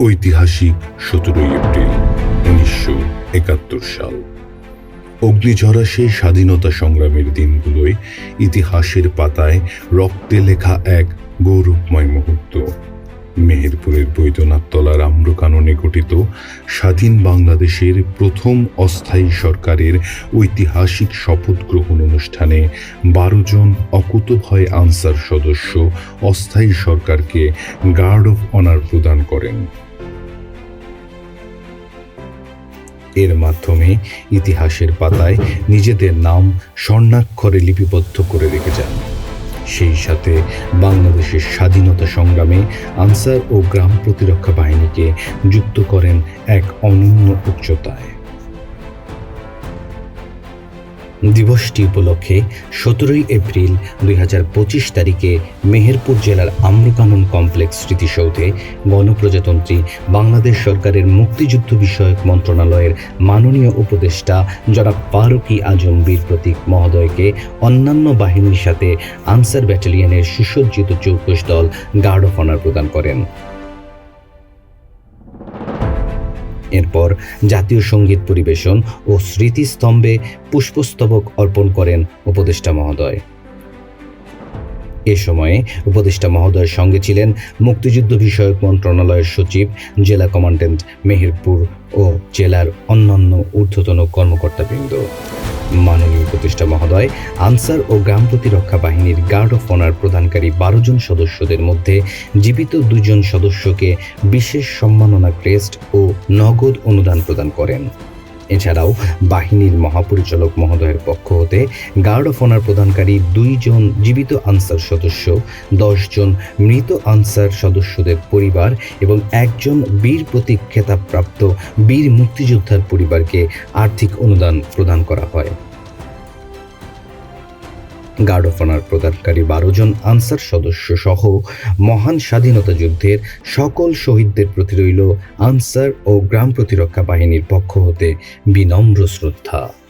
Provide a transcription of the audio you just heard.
ঐতিহাসিক সতেরোই এপ্রিল, উনিশশো একাত্তর সাল। অগ্নিঝরা সেই স্বাধীনতা সংগ্রামের দিনগুলোয় ইতিহাসের পাতায় রক্তে লেখা এক গৌরবময় মুহূর্ত। মেহেরপুরের বৈদ্যনাথতলার আম্রকাননে গঠিত স্বাধীন বাংলাদেশের প্রথম অস্থায়ী সরকারের ঐতিহাসিক শপথ গ্রহণ অনুষ্ঠানে বারো জন অকুতভয় আনসার সদস্য অস্থায়ী সরকারকে গার্ড অফ অনার প্রদান করেন। এর মাধ্যমে ইতিহাসের পাতায় নিজেদের নাম স্বর্ণাক্ষরে লিপিবদ্ধ করে রেখে যান। সেই সাথে বাংলাদেশের স্বাধীনতা সংগ্রামে আনসার ও গ্রাম প্রতিরক্ষা বাহিনীকে যুক্ত করেন এক অনন্য উচ্চতায়। দিবসটি উপলক্ষে সতেরোই এপ্রিল দুই হাজার পঁচিশ তারিখে মেহেরপুর জেলার আম্রকানন কমপ্লেক্স স্মৃতিসৌধে গণপ্রজাতন্ত্রী বাংলাদেশ সরকারের মুক্তিযুদ্ধ বিষয়ক মন্ত্রণালয়ের মাননীয় উপদেষ্টা জনাব ফারুকি আজম বীর প্রতীক মহোদয়কে অন্যান্য বাহিনীর সাথে আনসার ব্যাটালিয়নের সুসজ্জিত চৌকশ দল গার্ড অফ অনার প্রদান করেন। এরপর জাতীয় সংগীত পরিবেশন ও স্মৃতিস্তম্ভে পুষ্পস্তবক অর্পণ করেন উপদেষ্টা মহোদয়। এ সময়ে উপদেষ্টা মহোদয়ের সঙ্গে ছিলেন মুক্তিযুদ্ধ বিষয়ক মন্ত্রণালয়ের সচিব, জেলা কমান্ড্যান্ট মেহেরপুর ও জেলার অন্যান্য ঊর্ধ্বতন কর্মকর্তাবৃন্দ। মাননীয় উপদেষ্টা মহোদয়, আনসার ও গ্রাম প্রতিরক্ষা বাহিনীর গার্ড অফ অনার প্রদানকারী বারো জন সদস্যদের মধ্যে জীবিত দুজন সদস্যকে বিশেষ সম্মাননা ক্রেস্ট ও নগদ অনুদান প্রদান করেন। এছাড়াও বাহিনীর মহাপরিচালক মহোদয়ের পক্ষ হতে গার্ড অফ অনার প্রদানকারী দুইজন জীবিত আনসার সদস্য, দশজন মৃত আনসার সদস্যদের পরিবার এবং একজন বীর প্রতীক খেতাবপ্রাপ্ত বীর মুক্তিযোদ্ধার পরিবারকে আর্থিক অনুদান প্রদান করা হয়। গার্ড অফ অনার প্রদানকারী বারো জন আনসার সদস্য সহ মহান স্বাধীনতা যুদ্ধের সকল শহীদদের প্রতি রইল আনসার ও গ্রাম প্রতিরক্ষা বাহিনীর পক্ষ হতে বিনম্র শ্রদ্ধা।